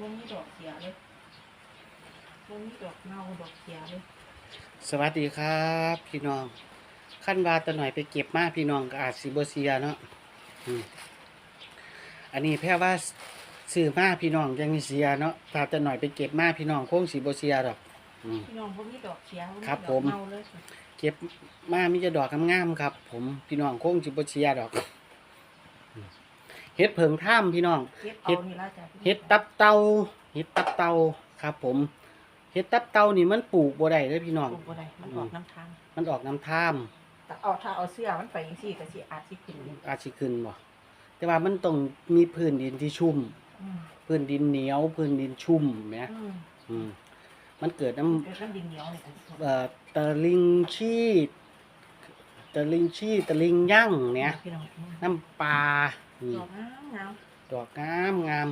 วงนี้ดอกเสียเลยวงนี้ดอกเงาดอกเสียเลยสวัสดีครับ พี่น้องขั้นวาตะหน่อยไปเก็บมาพี่น้องก็อาจสิบเซียเนาะอืมอันนี้แพ่ว่าซื้อมาพี่น้องยังมีเสียเนาะถ้าตะหน่อยไปเก็บมาพี่น้องคงสิบเซียดอกอืม พี่น้องพวกนี้ดอกเสียพวกนี้ครับดอกผมเงาเลย เก็บมามีจะดอกงามๆครับ ผมพี่น้องคงสิบเซียดอกอืม เฮ็ดเผิงถ้ำพี่น้อง เฮ็ดเฮ็เอาดนี่ละจ้ะพี่เฮ็ดตับเตาเฮ็ดตับเตาครับ ผมเฮ็ดตับเตานี่มันปลูกบ่ได้เด้อพี่น้อง ปลูกบ่ได้มันออกน้ำทางมันออกน้ำท่าม แต่เอาถ้าเอาเสื้อมันไปจังซี่ก็สิอาจสิขึ้นอาจสิขึ้นบ่แต่ว่ามันต้องมีพื้นดินที่ชุ่ม อืมพื้นดินเหนียว พื้นดินชุ่มแหมอืมอืมมันเกิดน้เกิดน้ำดินเหนียวเนี่ยำเอ่อตะลิงชีตะลิงชีตะลิงย่างเนี่ยพี่น้องอืมน้ำปลา นี่ดอกงามงามดอกงามงาม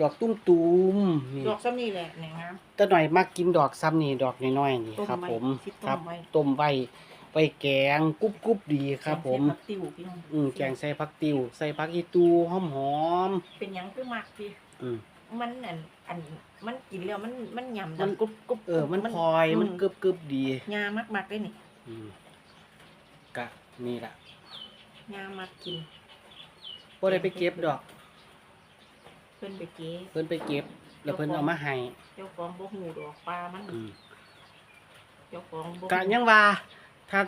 ดอกตุ้มตูมนี่ดอกซ้ำนี่แหละเนี่ยงาม แต่หน่อยมักกินดอกซ้ำนี่ดอกน้อยๆนี่ต้มครับ ไว้ผมสิต้มครับไว้ ต้มไว้ไว้แกงกรุบกรุบๆดีครับ ผม แกงเส้นผักติ๋วพี่น้องอืมแกงใส่ผักติวใส่ผักอีตูหอมหอมเป็นหยังคือมักพี่ๆอืม มันอันอันมันกินแล้วมันมันยำมันกรุบกรุบเออ มันพลอยมันกึบกึบๆดียามักมักเลยนี่อืมกะนี่แหละยามักกิน บ่ได้ไปเก็บดอก เพิ่นไปเก็บเพิ่นไปเก็บ แล้วเพิ่นเอามาให้เจ้าของบ่ฮู้ดอกปลามันอืมเจ้าของบ่กะยังว่าถ้า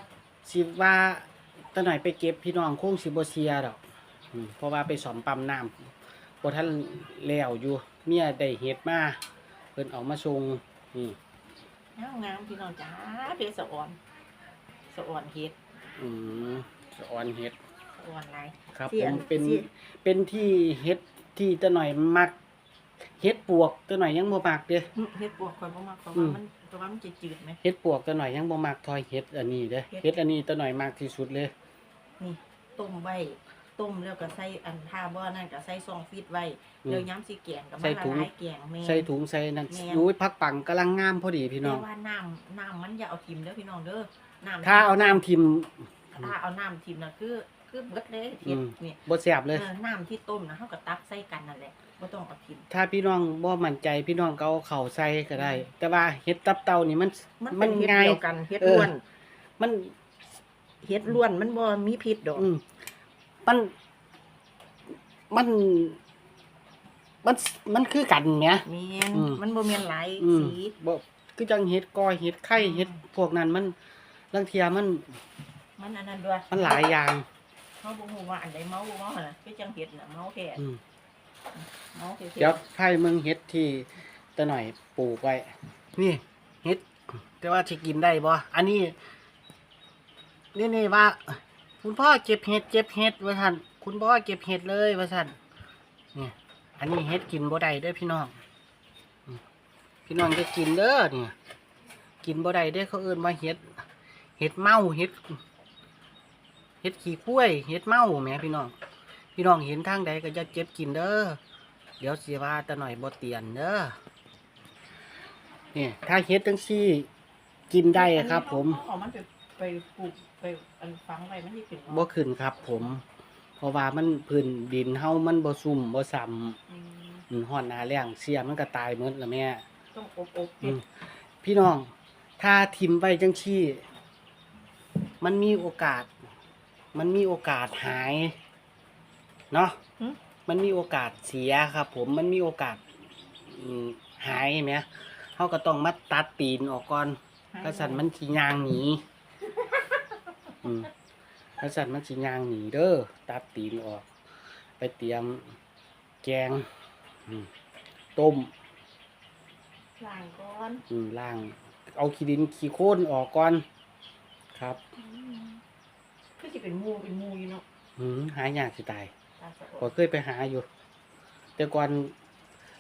สิว่าตะหน่อยไปเก็บพี่น้องคงสิบ่เสียดอกอืมเพราะว่าไปสอมปั๊มน้ำบ่ทันแล้วอยู่ เมียได้เฮ็ดมาเพิ่นเอามาส่งนี่งามงามพี่น้องจ้าเป็นสะอ่อนสะอ่อนเฮ็ดอืมสะออนเฮ็ดสะ อ่อนหลาย ครับที่ผอัมนเป็นที่เป็นที่เฮ็ดที่ตะหน่อยมักเฮ็ดปวกตะหน่อยยังบ่มักเด้อื้อเฮ็ดปวกข่อยบ่มักเพราะอืว่าม มันเพราะว่ามันจะจืดไหม เฮ็ดปวกตะหน่อยยังบ่มักทอยเฮ็ดอันนี้เด้อเฮ็ด เฮ็ดอันนี้ตะหน่อยมักที่สุดเลยนี่ต้มไว้ต้มแล้วก็ใส่อันท่าบ่นั่นก็ใส่ซองฟีดไว้อืมแล้วย้ำสิแกงก็ใส่มาละถุง ลายแกงแม่นใส่ถุงใส่นั่นแม่น อุ้ยพักปังกำลังงามพอดีพี่น้อง แต่ว่าน้ำน้ำมันอย่าเอาทิมเด้อพี่น้องเด้อน้ำถ้าเอาน้ำทิม ถ้าเอาน้ำทิมน่ะคือ คือเบิดเลยอืเฮ็ดมนี่บ่แซ่บเลยเออน้ำที่ต้มนะเฮาก็ตักใส่กันนั่นแหละบ่ต้องเอาทิม ถ้าพี่น้องบ่มั่นใจพี่น้องก็เอาเข้าวใส่ก็ได้ แต่ว่าเฮ็ดตับเต่านี่มัน มันมัเป็นนเฮ็ดง่ายเดียวกันเฮ็ดเออ ล้วนมันเฮ็ดล้วนมันบ่มีพิษดอกอืมมัน มัน มัน มันคือกันแหมแม่นอืม มันบ่แม่นหลายอืมสีบ่คือจังเฮ็ดก้อยเฮ็ดไข่เฮ็ดพวกนั้นมันลางเทียมันมันอันนั้นด้วยมันหลายอย่าง เฮาบ่ฮู้ว่าอันใดเมาบ่เมาหั่นน่ะคือจังเฮ็ดน่ะเมาแท้อืมเมาแท้ๆเดี๋ยวไผ่เมืองเฮ็ดที่ตะหน่อยปลูกไว้ นี่เฮ็ด แต่ว่าจะกินได้บ่อันนี้ นี่นี่ว่า คุณพ่อเก็บเห็ดเก็บเห็ดว่าท่านคุณพ่อเก็บเห็ดเลยว่าท่านนี่อันนี้เห็ดกินบ่ได้เด้อพี่น้องอืมพี่น้องจะกินเด้อเนี่ย กินบ่ได้เด้อเขาเอิ้นว่าเห็ด เห็ดเมาเห็ด เห็ดขี้ข้วยเห็ดเมาแหมพี่น้อง พี่น้องเห็นทางใดก็จะเก็บกินเด้อ เดี๋ยวสิว่าตะหน่อยบ่เตียนเด้อนี่ถ้าเฮ็ดจังซี่กินได้ครับ ผมเอามันไปไปปลูกไปอันฝังไว้มันสิเป็นบ่ขึ้นครับ ผม เพราะว่ามันพื้นดินเฮามันบ่ซุ่มบ่ซ้อืมำอืมฮ้อนหน้าแล้งเสียมันก็ตายหมดละแม่ ต้องอบอบอืเฮ็ดมพี่น้อง ถ้าทิมไว้จังซี่มันมีโอกาส มันมีโอกาสหายเนาะหึมันมีโอกาสเสียครับ ผมมันมีโอกาสอืมหายไหมเขาก็ต้องมาตัดตีนออกก่อน กระสันมันสิยางหนีอืมกระสันมันสิยางหนีเด้อ ตัดตีนออก ไปเตรียมแกงอืมต้มล้างก่อนอืมล่าง เอาขี้ดินขี้โคลนออกก่อน ครับ อืมคือ สิเป็นหมู่เป็นหมู่อยู่เนาะอืมหายากสิตายตาสะอก็อนเคยไปหาอยู่ แต่ก่อน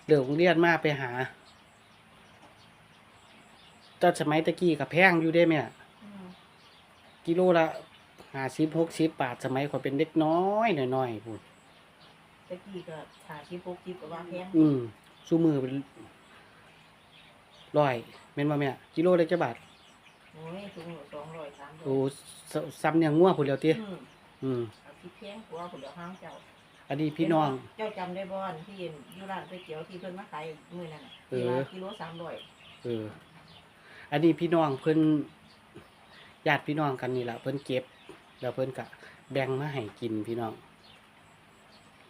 เลิกโรงเรียนมาไปหาตอนสมัยตะกี้กับแพงอยู่ได้ไหมอืมกิโลละห้าสิบหกสิบบาทสมัยข่อยเป็นเด็กน้อยหน่อยๆพูดตะกี้ก็ชาชิปกจิบก็ว่าแพงอืมซูมือเป็นร้อยเม็นว่าแม่กิโลละจะบาท โอ้ยถุงละ200 300โอ้สซ้ำเนี่ยงัวพูดแล้วเตี้ยอืมอืมเอาที่แพงกว่าพุ่นแล้วห้างเจ้าอันนี้พี่น้อง เจ้าจำได้บ่อนที่อยู่ร้านก๋วยเตี๋ยวที่เพิ่นมาขายมื้อนั้นน่ะเอที่อว่ากิโล300เออ อันนี้พี่น้องเพิ่นญาติพี่น้องกันนี่แหละเพิ่นเก็บ แล้วเพิ่นก็แบ่งมาให้กินพี่น้อง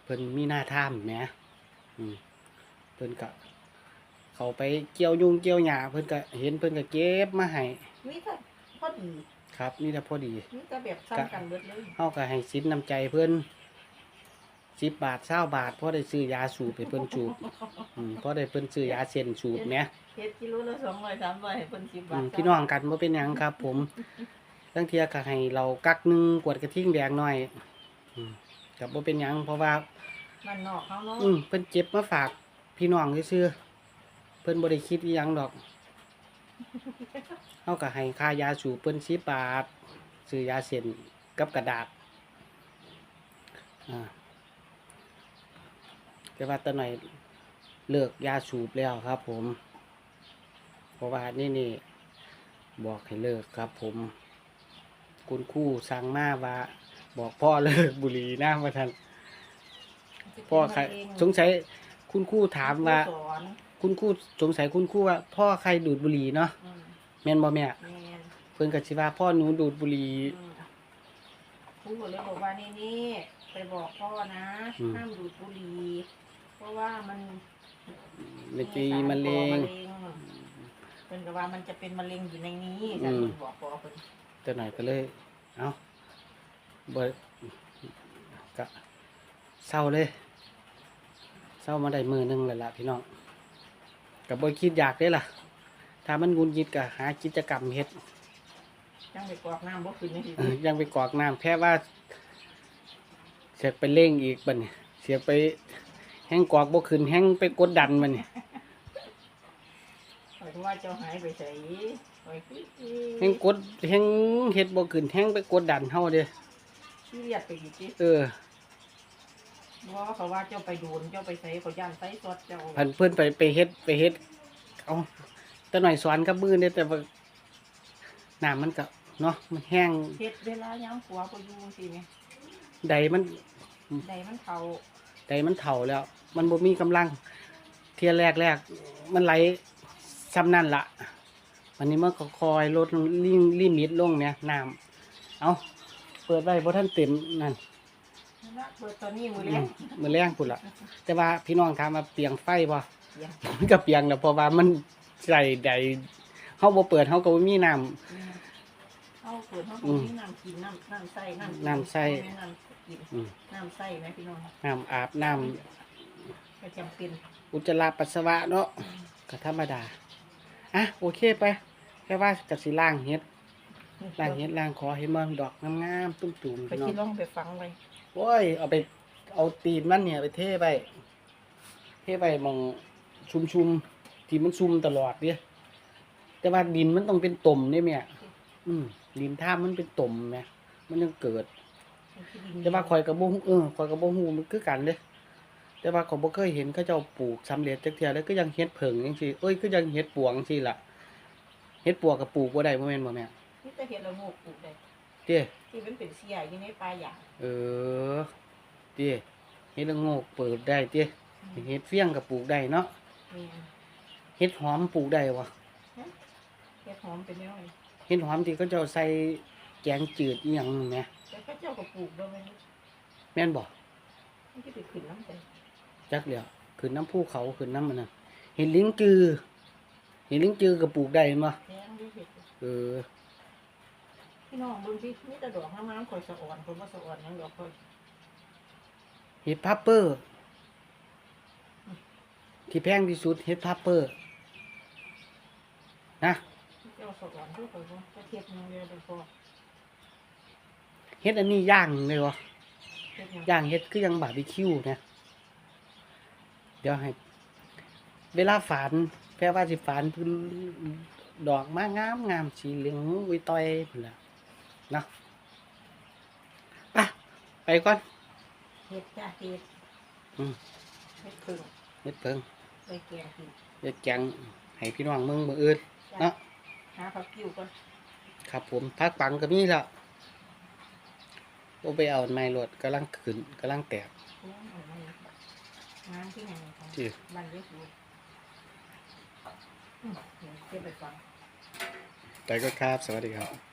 เพิ่นมีหน้าท่ามแหมอืมเพิ่นก็ เขาไปเกี่ยวยุงเกี่ยวหญ้าเพิ่นก็เห็นเพิ่นก็เก็บมาให้มีแต่พอดีครับนี่แหละพอดีมีแต่แบบซ้ำกันเบิดเลยเฮาก็ให้สินน้ำใจเพิ่นสิบบาทเศร้าบาทพอได้ซื้อยาสูบให้เพิ่นสูบอืมพอได้เพิ่นซื้อยาเส้นสูบแหมเฮ็ดกิโลละ200 300ให้เพิ่น10บาอืทมพี่น้องกันบ่เป็นหยังครับ ผมตั้งเทียก็ให้เรากักหนึงกวดกระทิ่งแดงหน่อยอืมกับบ่เป็นหยังเพราะว่ามันนอกเขาเนาะอืมเพิ่นเจ็บมาฝากพี่น้องซื่อๆ เพิ่นบ่ได้คิดอีหยังดอกเฮาก็ให้ค่ายาสูบเพิ่น10บาทซื้อยาเส้นกับกระดาษอ่าแต่ว่าตอนหน่อยเลิกยาสูบแล้วครับ ผม เพราะว่านี่นี่บอกให้เลิกครับ ผม คุณครู่สั่งมาว่า บอกพ่อเลิกบุหรี่นะว่าท่านพ่อใครสงสัยคุณครู่ถามว่า สอน คุณครู่สงสัยคุณครู่ว่า พ่อใครดูดบุหรี่เนาะอืมแม่นบ่แม่แม่นเพิ่นก็สิว่าพ่อหนูดูดบุหรี่ อืมครูก็เลยบอกว่านี่นี่ไปบอกพ่อนะอืม ห้ามดูดบุหรี่เพราะว่ามันมันจะมีมะเร็งเพิ่นก็ว่ามันจะเป็นมะเร็งอยู่ในนี้อืฉันมบอกพ่อเพิ่นตัวหน่อยก็เลย เอ้าเบิดก็เศร้าเลยเศร้ามาได้มือหนึงแล้วล่ะพี่น้อง กับบ่คิดอยากเด้ล่ะ ถ้ามันงุนยิดก็หากิจกรรมเฮ็ดจังไปกรอกน้ำบ่ขึ้นนี่สิเออยังไปกรอกน้ำแพ้ว่า เสียกไปเร่งอีกบัดนี้เสียกไปแห้งกรอกบ่ขึ้นแห้งไปกดดันมันนี่ข้อยก็ว่าเจ้าหายไปไสข้อยคือแห้งกดแห้งเฮ็ดบ่ขึ้นแห้งไปกดดันเฮาเด้ขี้เลียดไปอีกติเออ เพราะว่าเขาว่าเจ้าไปโดนเจ้าไปไสเขาย่านไสสดเจ้าพันเพิ่นไปไปเฮ็ดไปเฮ็ดเอาแต่หน่อยสอนกับมือเนี่ยแต่ว่าน้ำมันก็เนาะมันแห้งเฮ็ดเวลายามผัวบ่อยู่สิแม่ใดมันใดมันเฒ่าใดมันเฒ่าแล้ว มันบ่มีกำลัง เที่ยแรกแรกมันไหลซ้ำนั่นละวันนี้มันก็คอยลดลงลิงลิมิตลงเนี่ยน้ำเอาเปิดไว้บ่ทันเต็มนั่นนั่นละเปิด ตอนนี้มื้ออืแล้มมือแรงพุ่นละแต่ว่าพี่น้องถามว่าเปียงไฟบ่เสียงมันก็เปียงแล้วเพราะว่ามันใส่ใดเฮาบ่เปิดเฮาก็บ่มีน้ำ เอาเปิดห้องอืมนี้น้ำกินน้ำน้ำใส่น้ำน้ำใส่น้ำกินอืม น้ำใส่ไหมพี่น้องน้ำอาบน้ำก็จำเป็นอุจจาระปัสสาวะเนาะก็ธรรมดาอะโอเคไปแค่ว่ากับสิล่างเฮ็ดล่างเฮ็ดล่างขอให้มันดอกงามๆตุ้มๆไปพี่น้อที่งลองไปฟังไว้ โอ้ยเอาไปเอาตีนมันเนี่ยไปเทไปเทไปหมองชุมๆที่มันซุ่มตลอดเนี่ยแต่ว่าดินมันต้องเป็นต่มเนี่ยแม่อืมดินท่ามันเป็นต่มแม่มันยังเกิด แต่ว่าข่อยกับบ่ฮู้เออข่อยกับบ่ฮู้มันคือกันเด้แต่ว่าข่อยบ่เคยเห็นเขาเจ้าปลูกสำเร็จจักเทื่อแล้วก็ยังเฮ็ดเผิงจังซี่เอ้ยก็ยังเฮ็ดปวงจังซี่ล่ะเฮ็ดปวกก็ปลูกบ่ได้บ่แม่นบ่แม่นี่จะเห็ดละโงกปลูกได้เด้ ที่มันเป็นเสียอยู่ในป่าหยางเออเด้เฮ็ดละโงกเปิดได้เด้เฮ็ดเฟี้ยงก็ปลูกได้เนาะนี่เฮ็ดหอมปลูกได้บ่เห็ดหอมเป็นยังไงเฮ็ดหอมที่เขาเจ้าใส่แกงจืดอีหยังแหมแต่ก็เจ้าก็ปลูกด้วยไหมแม่นบ่มันจะไปขึ้นน้ำใจจักแล้วขึ้นน้ำภูเขาขึ้นน้ำมันน่ะเห็ดลิ้นจือเห็ดลิ้นจือก็ปลูกได้เห็นบ่แพงด้วยเห็ดเออ พี่น้องเบิ่งสิมีแต่ดอกงามๆข่อยสะอ่อนคนว่าสะอ่อนหยังดอกข่อยเห็ดพับเปอร์ ที่แพงที่สุดเห็ดพับเปอร์ นะเจ้าสะอ่อนด้วยข่อยว่าจะเทียบหยังเดียวเดี๋ยวพอเห็ดอันนี้ย่างเลยวะเฮ็ดหยังย่างเห็ดคือยังบาร์บีคิวนะ เดี๋ยวให้ เวลาฝานแปลว่าสิฝานพื้นดอกมางามงามสีเหลืองวิต้อยพุ่นละ เนาะไปไปก่อนเฮ็ดจ้าเฮ็ดอืมเฮ็ดพึ่งเฮ็ดเพิ่งไปแกงกินเฮ็ดแกงให้พี่น้องเมืองมืออื่น เนาะ หาผักกิ้วก่อนครับผมพักปังก็มีแล้วโอไปเอาไม้รถกำลังขึ้นกำลังแตกโอ้ยเอาไม่งานที่ไหนของที่บ้านเล็กอยู่อืมเดี๋ยวเก็บไปก่อน แต่ก็ครับ สวัสดีครับ